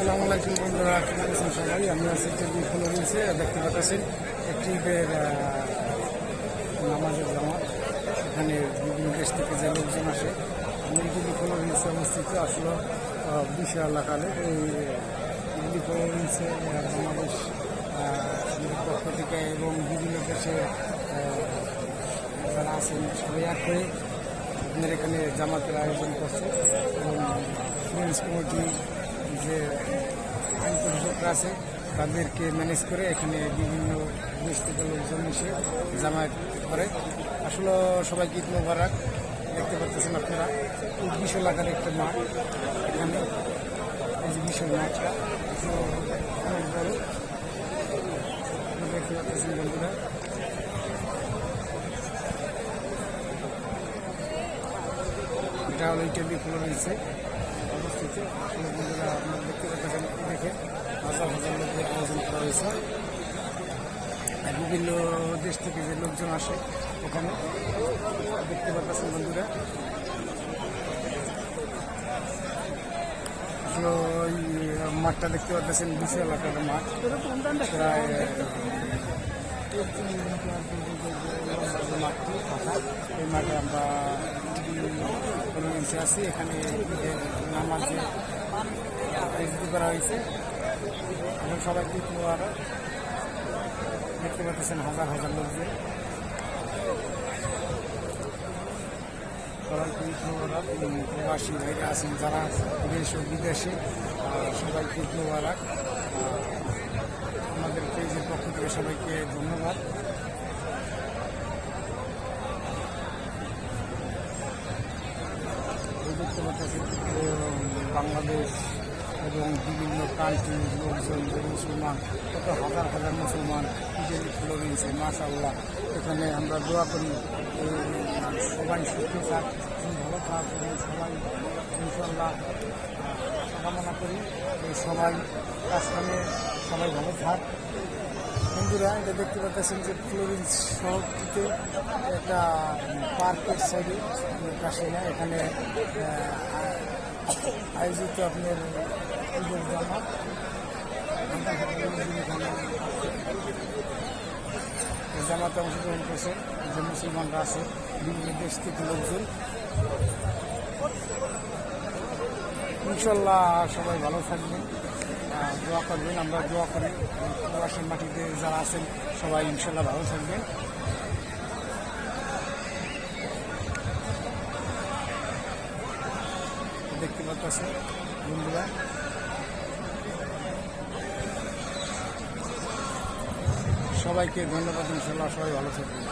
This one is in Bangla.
আসসালামু আলাইকুম বন্ধুরা কেমন আছেন সবাই। আমি আছি টেবিল ফলো রয়েছে দেখতে পাচ্ছেন একটি নামাজের জামাত। এখানে বিভিন্ন দেশ থেকে যে লোকজন আসে, আমি টেবিল ফলো রয়েছে অবস্থিত আসলে বিশাল আকারে এই টেবিল ফলো রয়েছে বাংলাদেশ পক্ষ থেকে এবং বিভিন্ন দেশে যারা আছেন, সবাই এক হয়ে আপনার এখানে জামাতের আয়োজন করছে। এবং ফ্রেন্ডস কমিটি যে আইন পরিষদরা আছে, তাদেরকে ম্যানেজ করে এখানে বিভিন্ন দেশ লোকজন এসে জামায়াত করে। আসলে সবাইকে ঈদ মোবারক, দেখতে পাচ্ছেন আপনারা। এই বিশাল আকার একটা মাঠ এখানে। এই যে এটা হলো ইটালি খোলা রয়েছে বন্ধুরা আপনারা দেখতে পাচ্ছেন দেখে হাজার হাজার লোকের আয়োজন করা হয়েছে বিভিন্ন দেশ থেকে যে লোকজন আসে এখানে দেখতে পাচ্ছেন বন্ধুরা। মাঠটা দেখতে পাচ্ছেন বিশাল আকার মাঠ। প্রায় মাঠটি এই মাঠে আমরা ইসে আছি এখানে নামাজে আয়োজিত করা হয়েছে। এবং সবাইকে আর দেখতে পাচ্ছেন হাজার হাজার লোকজন। সবাইকে ঈদ প্রবাসী ভাইরা আছেন, যারা দেশ ও বিদেশে সবাইকে মোবারক আমাদের পেজের পক্ষ থেকে সবাইকে ধন্যবাদ এই দেখতে পাচ্ছেন বাংলাদেশ এবং বিভিন্ন কান্ট্রির লোকজন, যে মুসলমান, কত হাজার হাজার মুসলমান ঈদের ফুলো রয়েছে মাশাল্লাহ এখানে আমরা দোয়া করি সবাই সুস্থ থাক ভালো থাক, এবং সবাই ইনশাল্লাহ কামনা করি সবাই কাজকামে সবাই ভালো থাক। বন্ধুরা, এটা দেখতে পাচ্ছেন যে ফ্লোরিন্স শহরটিতে একটা পার্কের সাইডে, পাশে না, এখানে আয়োজিত আপনার ঈদের জামাত জামাতে অংশগ্রহণ করছে যে মুসলমানরা আছে, বিভিন্ন দেশ থেকে লোকজন। ইনশাল্লাহ সবাই ভালো থাকবেন দোয়া করবেন, আমরা দোয়া করি। প্রবাসের মাটিতে যারা আছেন, সবাই ইনশাল্লাহ ভালো থাকবেন। দেখতে পাচ্ছে বন্ধুরা। সবাইকে ধন্যবাদ ইনশাল্লাহ সবাই ভালো থাকবেন।